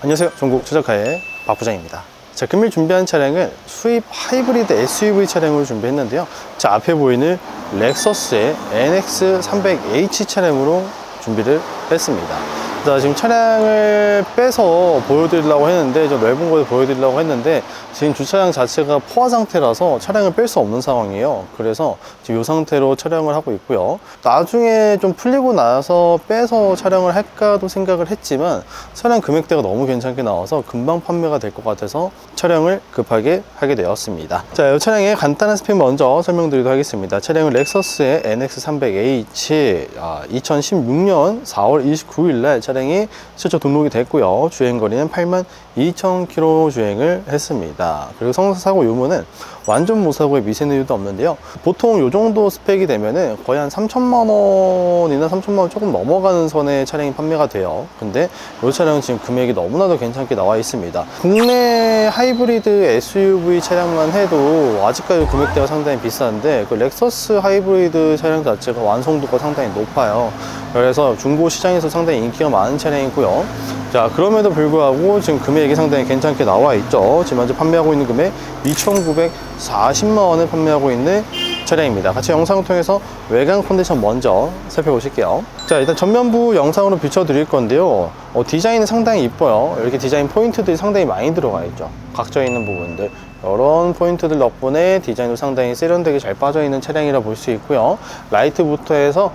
안녕하세요. 전국 최적화의 박 부장입니다. 자, 금일 준비한 차량은 수입 하이브리드 SUV 차량으로 준비했는데요. 자, 앞에 보이는 렉서스의 NX300H 차량으로 준비를 했습니다. 자, 지금 차량을 빼서 보여드리려고 했는데, 좀 넓은 곳에 보여드리려고 했는데, 지금 주차장 자체가 포화 상태라서 차량을 뺄 수 없는 상황이에요. 그래서 지금 이 상태로 촬영을 하고 있고요. 나중에 좀 풀리고 나서 빼서 촬영을 할까도 생각을 했지만, 차량 금액대가 너무 괜찮게 나와서 금방 판매가 될 것 같아서 촬영을 급하게 하게 되었습니다. 자, 이 차량의 간단한 스펙 먼저 설명드리도록 하겠습니다. 차량은 렉서스의 NX300H 2016년 4월 29일 날이 최초 등록이 됐고요. 주행거리는 8만 2천 km 주행을 했습니다. 그리고 성사사고 유무는 완전 무사고에 미세누유도 없는데요. 보통 이 정도 스펙이 되면은 거의 한 3천만 원이나 3천만 원 조금 넘어가는 선에 차량이 판매가 돼요. 근데 이 차량은 지금 금액이 너무나도 괜찮게 나와 있습니다. 국내 하이브리드 SUV 차량만 해도 아직까지 금액대가 상당히 비싼데 그 렉서스 하이브리드 차량 자체가 완성도가 상당히 높아요. 그래서 중고 시장에서 상당히 인기가 많은 차량이고요. 자, 그럼에도 불구하고 지금 금액이 상당히 괜찮게 나와 있죠. 지금 현재 판매하고 있는 금액 2,940만 원에 판매하고 있는 차량입니다. 같이 영상을 통해서 외관 컨디션 먼저 살펴보실게요. 자, 일단 전면부 영상으로 비춰드릴 건데요. 어, 디자인은 상당히 이뻐요. 이렇게 디자인 포인트들이 상당히 많이 들어가 있죠. 각져 있는 부분들. 이런 포인트들 덕분에 디자인도 상당히 세련되게 잘 빠져 있는 차량이라 볼 수 있고요. 라이트부터 해서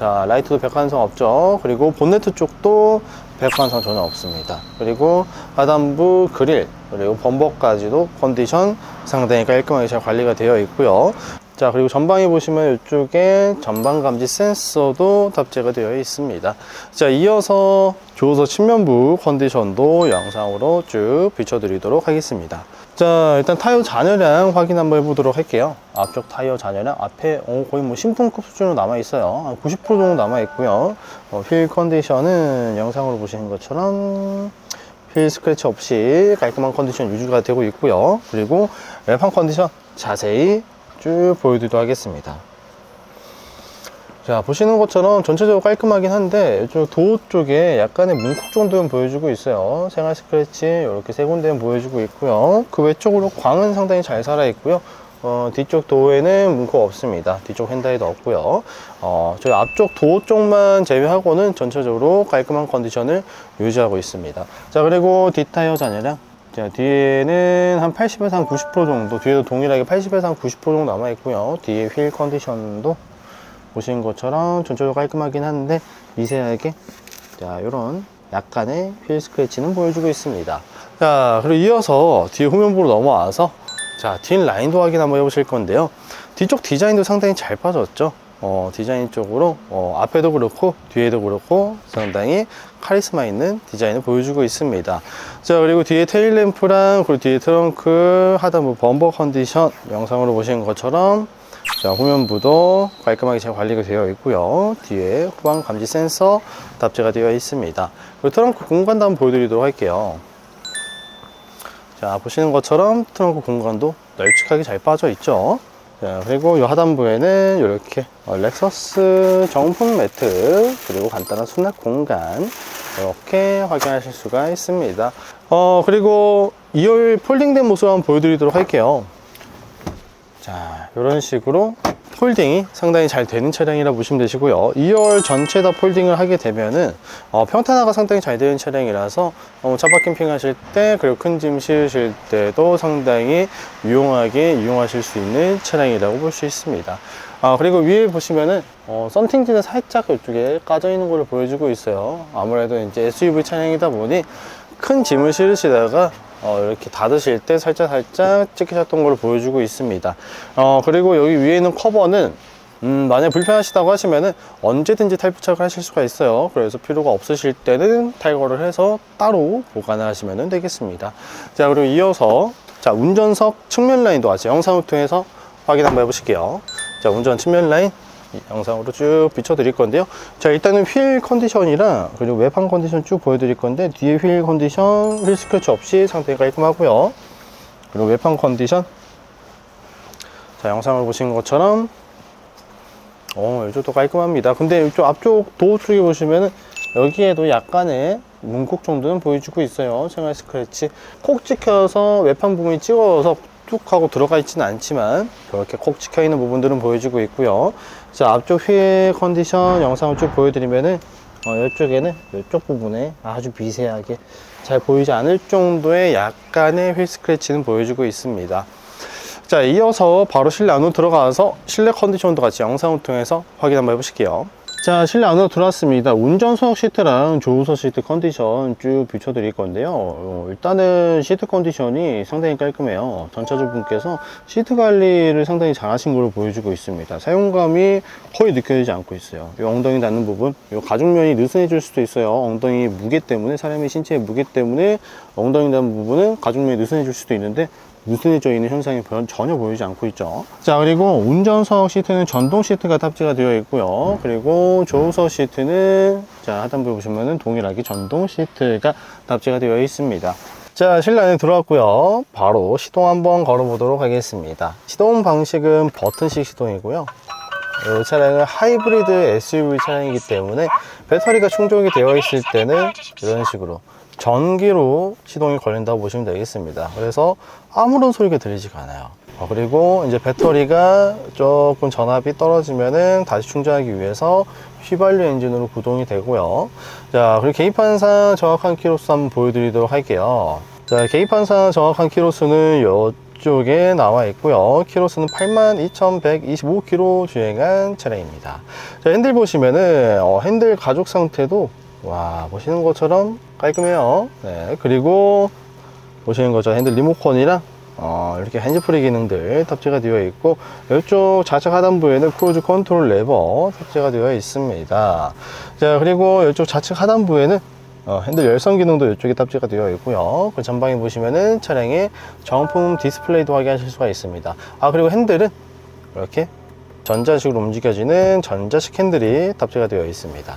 자, 라이트도 백환성 없죠. 그리고 본네트 쪽도 백환성 전혀 없습니다. 그리고 하단부 그릴, 그리고 범버까지도 컨디션 상당히 깔끔하게 잘 관리가 되어 있고요. 자, 그리고 전방에 보시면 이쪽에 전방 감지 센서도 탑재가 되어 있습니다. 자, 이어서 조수석 측면부 컨디션도 영상으로 쭉 비춰드리도록 하겠습니다. 자, 일단 타이어 잔여량 확인 한번 해보도록 할게요. 앞쪽 타이어 잔여량 앞에 어, 거의 뭐 신품급 수준으로 남아 있어요. 한90% 정도 남아 있고요. 어, 휠 컨디션은 영상으로 보시는 것처럼 휠 스크래치 없이 깔끔한 컨디션 유지가 되고 있고요. 그리고 외판 컨디션 자세히 쭉 보여드리도록 하겠습니다. 자, 보시는 것처럼 전체적으로 깔끔하긴 한데, 이쪽 도어 쪽에 약간의 문콕 정도는 보여주고 있어요. 생활 스크래치, 이렇게 세 군데는 보여주고 있고요. 그 외쪽으로 광은 상당히 잘 살아 있고요. 어, 뒤쪽 도어에는 문콕 없습니다. 뒤쪽 핸다에도 없고요. 어, 저희 앞쪽 도어 쪽만 제외하고는 전체적으로 깔끔한 컨디션을 유지하고 있습니다. 자, 그리고 뒷타이어 잔여량. 자, 뒤에는 한 80에서 한 90% 정도, 뒤에도 동일하게 80에서 한 90% 정도 남아있고요. 뒤에 휠 컨디션도 보시는 것처럼 전체적으로 깔끔하긴 한데 미세하게 자 이런 약간의 휠 스크래치는 보여주고 있습니다. 자 그리고 이어서 뒤에 후면부로 넘어와서 자 뒷 라인도 확인 한번 해보실 건데요. 뒤쪽 디자인도 상당히 잘 빠졌죠? 어, 디자인 쪽으로 어, 앞에도 그렇고 뒤에도 그렇고 상당히 카리스마 있는 디자인을 보여주고 있습니다. 자 그리고 뒤에 테일 램프랑 그리고 뒤에 트렁크 하단부 범버 컨디션 영상으로 보시는 것처럼 자, 후면부도 깔끔하게 잘 관리가 되어 있고요. 뒤에 후방 감지 센서 탑재가 되어 있습니다. 그리고 트렁크 공간도 한번 보여드리도록 할게요. 자, 보시는 것처럼 트렁크 공간도 널찍하게 잘 빠져 있죠. 자, 그리고 이 하단부에는 이렇게 어, 렉서스 정품 매트, 그리고 간단한 수납 공간, 이렇게 확인하실 수가 있습니다. 어, 그리고 2열 폴딩된 모습 한번 보여드리도록 할게요. 자, 이런 식으로 폴딩이 상당히 잘 되는 차량이라 보시면 되시고요. 2열 전체 다 폴딩을 하게 되면은 어, 평탄화가 상당히 잘 되는 차량이라서 어, 차박 캠핑 하실 때 그리고 큰 짐 실으실 때도 상당히 유용하게 이용하실 수 있는 차량이라고 볼 수 있습니다. 아, 그리고 위에 보시면은 어, 썬팅지는 살짝 이쪽에 까져 있는 걸로 보여주고 있어요. 아무래도 이제 SUV 차량이다 보니 큰 짐을 실으시다가 어, 이렇게 닫으실 때 살짝 살짝 찍히셨던 걸로 보여주고 있습니다. 어, 그리고 여기 위에 있는 커버는 음, 만약 불편하시다고 하시면은 언제든지 탈부착을 하실 수가 있어요. 그래서 필요가 없으실 때는 탈거를 해서 따로 보관을 하시면 되겠습니다. 자, 그리고 이어서 자, 운전석 측면 라인도 아직 영상을 통해서 확인 한번 해보실게요. 자, 운전 측면 라인 이 영상으로 쭉 비춰드릴 건데요. 자, 일단은 휠 컨디션이랑 그리고 외판 컨디션 쭉 보여드릴 건데 뒤에 휠 컨디션, 휠 스크래치 없이 상태가 깔끔하고요. 그리고 외판 컨디션. 자, 영상을 보신 것처럼 어, 이쪽도 깔끔합니다. 근데 이쪽 앞쪽 도어 쪽에 보시면은 여기에도 약간의 문콕 정도는 보여주고 있어요. 생활 스크래치. 콕 찍혀서 외판 부분이 찍어서 툭 하고 들어가 있지는 않지만 이렇게 콕 찍혀 있는 부분들은 보여주고 있고요. 자, 앞쪽 휠 컨디션 영상을 쭉 보여드리면은 어, 이쪽에는 이쪽 부분에 아주 미세하게 잘 보이지 않을 정도의 약간의 휠 스크래치는 보여주고 있습니다. 자, 이어서 바로 실내 안으로 들어가서 실내 컨디션도 같이 영상을 통해서 확인 한번 해보실게요. 자, 실내 안으로 들어왔습니다. 운전석 시트랑 조우석 시트 컨디션 쭉 비춰 드릴 건데요. 어, 일단은 시트 컨디션이 상당히 깔끔해요. 전차주분께서 시트 관리를 상당히 잘 하신 걸로 보여주고 있습니다. 사용감이 거의 느껴지지 않고 있어요. 이 엉덩이 닿는 부분, 이 가죽면이 느슨해질 수도 있어요. 엉덩이 무게 때문에, 사람의 신체의 무게 때문에 엉덩이 닿는 부분은 가죽면이 느슨해질 수도 있는데 느슨해져 있는 현상이 별- 전혀 보이지 않고 있죠. 자, 그리고 운전석 시트는 전동 시트가 탑재가 되어 있고요. 그리고 조우석 시트는 자, 하단부에 보시면은 동일하게 전동 시트가 탑재가 되어 있습니다. 자, 실내 안에 들어왔고요. 바로 시동 한번 걸어 보도록 하겠습니다. 시동 방식은 버튼식 시동이고요. 이 차량은 하이브리드 SUV 차량이기 때문에 배터리가 충족이 되어 있을 때는 이런 식으로 전기로 시동이 걸린다고 보시면 되겠습니다. 그래서 아무런 소리가 들리지가 않아요. 어, 그리고 이제 배터리가 조금 전압이 떨어지면은 다시 충전하기 위해서 휘발유 엔진으로 구동이 되고요. 자, 그리고 계기판상 정확한 키로수 한번 보여드리도록 할게요. 자, 계기판상 정확한 키로수는 이쪽에 나와 있고요. 키로수는 82,125km 주행한 차량입니다. 자, 핸들 보시면은 어, 핸들 가죽 상태도 와 보시는 것처럼 깔끔해요. 네, 그리고 보시는 것처럼 핸들 리모컨이랑 어, 이렇게 핸즈프리 기능들 탑재가 되어 있고 이쪽 좌측 하단부에는 크루즈 컨트롤 레버 탑재가 되어 있습니다. 자 그리고 이쪽 좌측 하단부에는 어, 핸들 열선 기능도 이쪽에 탑재가 되어 있고요. 그 전방에 보시면은 차량의 정품 디스플레이도 확인하실 수가 있습니다. 아 그리고 핸들은 이렇게 전자식으로 움직여지는 전자식 핸들이 탑재가 되어 있습니다.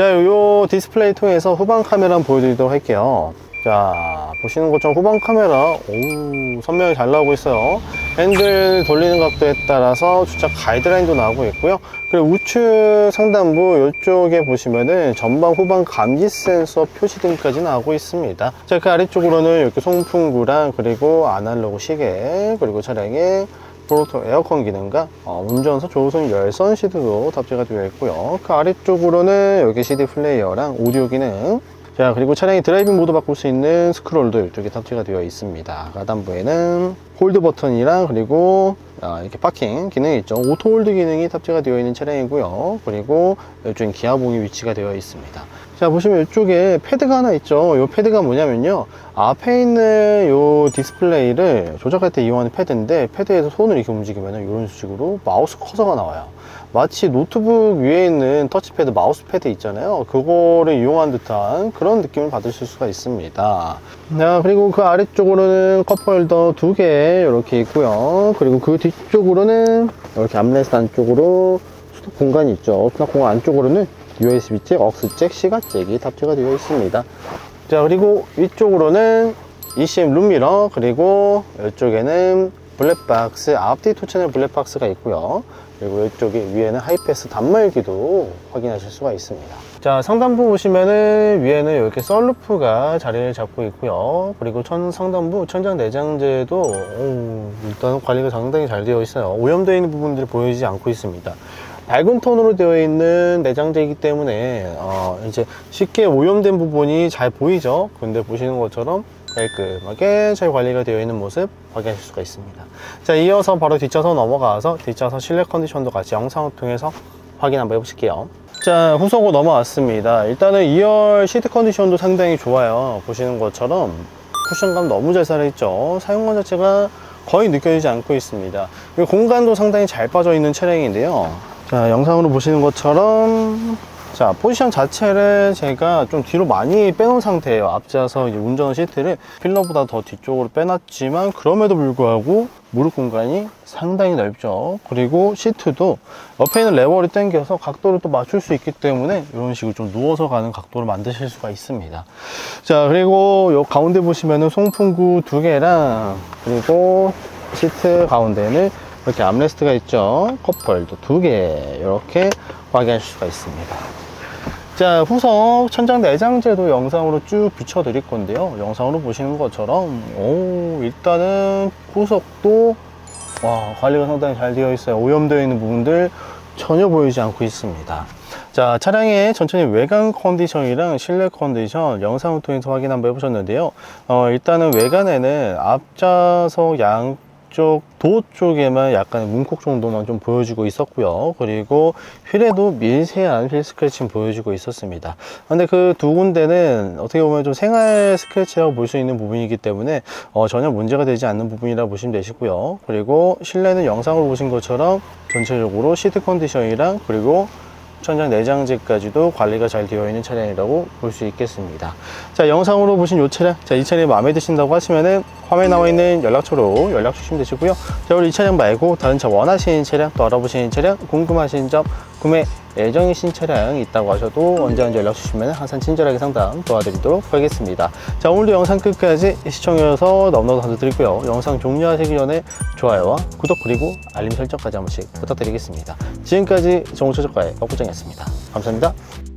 자, 요 디스플레이 통해서 후방 카메라 보여드리도록 할게요. 자, 보시는 것처럼 후방 카메라, 오, 선명히 잘 나오고 있어요. 핸들 돌리는 각도에 따라서 주차 가이드라인도 나오고 있고요. 그리고 우측 상단부 이쪽에 보시면은 전방 후방 감지 센서 표시등까지 나오고 있습니다. 자, 그 아래쪽으로는 이렇게 송풍구랑 그리고 아날로그 시계, 그리고 차량의 프로토 에어컨 기능과 어, 운전석 조선 열선 시트도 탑재가 되어 있고요. 그 아래쪽으로는 여기 CD 플레이어랑 오디오 기능 자 그리고 차량이 드라이빙 모드 바꿀 수 있는 스크롤도 이쪽에 탑재가 되어 있습니다. 하단부에는 홀드 버튼이랑 그리고 아, 이렇게 파킹 기능이 있죠. 오토 홀드 기능이 탑재가 되어 있는 차량이고요. 그리고 이쪽엔 기아봉이 위치가 되어 있습니다. 자 보시면 이쪽에 패드가 하나 있죠. 이 패드가 뭐냐면요. 앞에 있는 이 디스플레이를 조작할 때 이용하는 패드인데 패드에서 손을 이렇게 움직이면 이런 식으로 마우스 커서가 나와요. 마치 노트북 위에 있는 터치패드 마우스 패드 있잖아요. 그거를 이용한 듯한 그런 느낌을 받으실 수가 있습니다. 자, 그리고 그 아래쪽으로는 컵홀더 두 개 이렇게 있고요. 그리고 그 뒤쪽으로는 이렇게 암레스트 안쪽으로 수납 공간이 있죠. 수납 공간 안쪽으로는 USB-잭, 억스 잭, 시가 잭이 탑재가 되어 있습니다. 자, 그리고 위쪽으로는 ECM 룸미러, 그리고 이쪽에는 블랙박스, 앞뒤 투 채널 블랙박스가 있고요. 그리고 이쪽에 위에는 하이패스 단말기도 확인하실 수가 있습니다. 자, 상단부 보시면은 위에는 이렇게 썬루프가 자리를 잡고 있고요. 그리고 천 상단부 천장 내장재도 오, 일단 관리가 상당히 잘 되어 있어요. 오염되어 있는 부분들이 보이지 않고 있습니다. 밝은 톤으로 되어 있는 내장재이기 때문에 어, 이제 쉽게 오염된 부분이 잘 보이죠. 근데 보시는 것처럼 깔끔하게 잘 관리가 되어 있는 모습 확인하실 수가 있습니다. 자, 이어서 바로 뒷좌석 넘어가서 뒷좌석 실내 컨디션도 같이 영상을 통해서 확인 한번 해보실게요. 자, 후속으로 넘어왔습니다. 일단은 2열 시트 컨디션도 상당히 좋아요. 보시는 것처럼 쿠션감 너무 잘 살아있죠. 사용감 자체가 거의 느껴지지 않고 있습니다. 공간도 상당히 잘 빠져 있는 차량인데요. 자, 영상으로 보시는 것처럼 자, 포지션 자체를 제가 좀 뒤로 많이 빼놓은 상태예요. 앞좌석 이제 운전 시트를 필러보다 더 뒤쪽으로 빼놨지만 그럼에도 불구하고 무릎 공간이 상당히 넓죠. 그리고 시트도 옆에 있는 레버를 당겨서 각도를 또 맞출 수 있기 때문에 이런 식으로 좀 누워서 가는 각도를 만드실 수가 있습니다. 자, 그리고 요 가운데 보시면은 송풍구 두 개랑 그리고 시트 가운데는 이렇게 암레스트가 있죠. 컵홀더 두개 이렇게 확인하실 수가 있습니다. 자, 후석 천장 내장재도 영상으로 쭉 비춰 드릴 건데요. 영상으로 보시는 것처럼, 오, 일단은 후석도, 와, 관리가 상당히 잘 되어 있어요. 오염되어 있는 부분들 전혀 보이지 않고 있습니다. 자, 차량의 전체의 외관 컨디션이랑 실내 컨디션 영상을 통해서 확인 한번 해보셨는데요. 어, 일단은 외관에는 앞좌석 양 쪽 도 쪽에만 약간 문콕 정도만 좀 보여주고 있었고요. 그리고 휠에도 미세한 휠 스크래치는 보여주고 있었습니다. 근데 그 두 군데는 어떻게 보면 좀 생활 스크래치라고 볼 수 있는 부분이기 때문에 어, 전혀 문제가 되지 않는 부분이라 보시면 되시고요. 그리고 실내는 영상으로 보신 것처럼 전체적으로 시트 컨디션이랑 그리고 천장 내장재까지도 관리가 잘 되어 있는 차량이라고 볼 수 있겠습니다. 자, 영상으로 보신 이 차량, 자, 이 차량이 마음에 드신다고 하시면은 화면에 나와 있는 연락처로 연락 주시면 되시고요. 자, 우리 이 차량 말고 다른 차 원하시는 차량, 또 알아보시는 차량, 궁금하신 점, 구매 예정이신 차량 있다고 하셔도 언제 언제 연락 주시면 항상 친절하게 상담 도와드리도록 하겠습니다. 자, 오늘도 영상 끝까지 시청해주셔서 너무너무 감사드리고요. 영상 종료하시기 전에 좋아요와 구독 그리고 알림 설정까지 한 번씩 부탁드리겠습니다. 지금까지 정우최저가의 박부장이었습니다. 감사합니다.